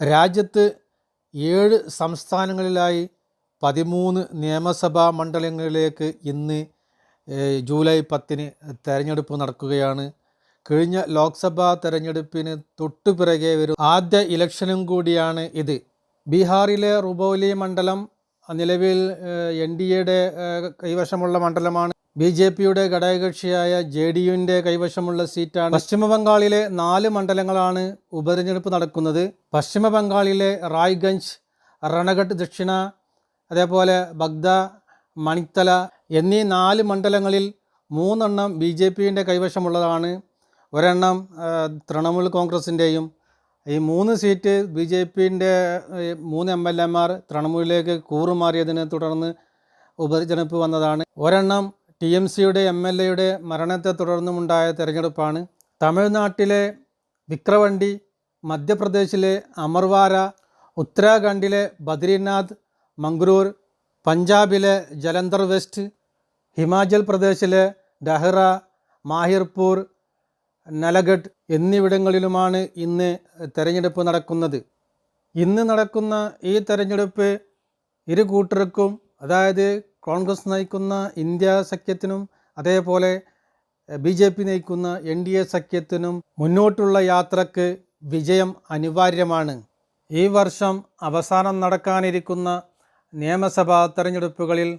രാജ്യത്ത് ഏഴ് സംസ്ഥാനങ്ങളിലായി പതിമൂന്ന് നിയമസഭാ മണ്ഡലങ്ങളിലേക്ക് ഇന്ന് ജൂലൈ പത്തിന് തെരഞ്ഞെടുപ്പ് നടക്കുകയാണ്. കഴിഞ്ഞ ലോക്സഭാ തെരഞ്ഞെടുപ്പിന് തൊട്ടുപിറകെ വരും ആദ്യ ഇലക്ഷനും കൂടിയാണ് ഇത്. ബീഹാറിലെ റുബോലി മണ്ഡലം നിലവിൽ എൻ ഡി എയുടെ കൈവശമുള്ള മണ്ഡലമാണ്. ബി ജെ പിയുടെ ഘടകകക്ഷിയായ ജെ ഡി യുവിന്റെ കൈവശമുള്ള സീറ്റാണ് പശ്ചിമ ബംഗാളിലെ നാല് മണ്ഡലങ്ങളാണ് ഉപതെരഞ്ഞെടുപ്പ് നടക്കുന്നത്. പശ്ചിമ ബംഗാളിലെ റായ്ഗഞ്ച് റണഘട്ട് ദക്ഷിണ അതേപോലെ ബഗ്ദ മണിത്തല എന്നീ നാല് മണ്ഡലങ്ങളിൽ മൂന്നെണ്ണം ബി ജെ പിന്റെ കൈവശമുള്ളതാണ്. ഒരെണ്ണം തൃണമൂൽ കോൺഗ്രസിന്റെയും. ഈ മൂന്ന് സീറ്റ് ബി ജെ പിന്റെ മൂന്ന് എം എൽ എമാർ തൃണമൂലിലേക്ക് കൂറുമാറിയതിനെ തുടർന്ന് ഉപതെരഞ്ഞെടുപ്പ് വന്നതാണ്. ഒരെണ്ണം ടി എം സിയുടെ എം എൽ എയുടെ മരണത്തെ തുടർന്നുമുണ്ടായ തെരഞ്ഞെടുപ്പാണ്. തമിഴ്നാട്ടിലെ വിക്രവണ്ടി മധ്യപ്രദേശിലെ അമർവാര ഉത്തരാഖണ്ഡിലെ ബദ്രീനാഥ് മംഗ്രൂർ പഞ്ചാബിലെ ജലന്ധർ വെസ്റ്റ് ഹിമാചൽ പ്രദേശിലെ ഡഹ്റ മാഹിർപൂർ നലഗഡ് എന്നിവിടങ്ങളിലുമാണ് ഇന്ന് തെരഞ്ഞെടുപ്പ് നടക്കുന്നത്. ഇന്ന് നടക്കുന്ന ഈ തെരഞ്ഞെടുപ്പ് ഇരു കൂട്ടർക്കും അതായത് കോൺഗ്രസ് നയിക്കുന്ന ഇന്ത്യ സഖ്യത്തിനും അതേപോലെ ബി ജെ പി നയിക്കുന്ന എൻ ഡി എ സഖ്യത്തിനും മുന്നോട്ടുള്ള യാത്രയ്ക്ക് വിജയം അനിവാര്യമാണ്. ഈ വർഷം അവസാനം നടക്കാനിരിക്കുന്ന നിയമസഭാ തെരഞ്ഞെടുപ്പുകളിൽ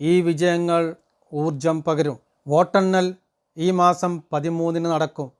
ഈ വിജയങ്ങൾ ഊർജം പകരും. വോട്ടെണ്ണൽ ഈ മാസം പതിമൂന്നിന് നടക്കും.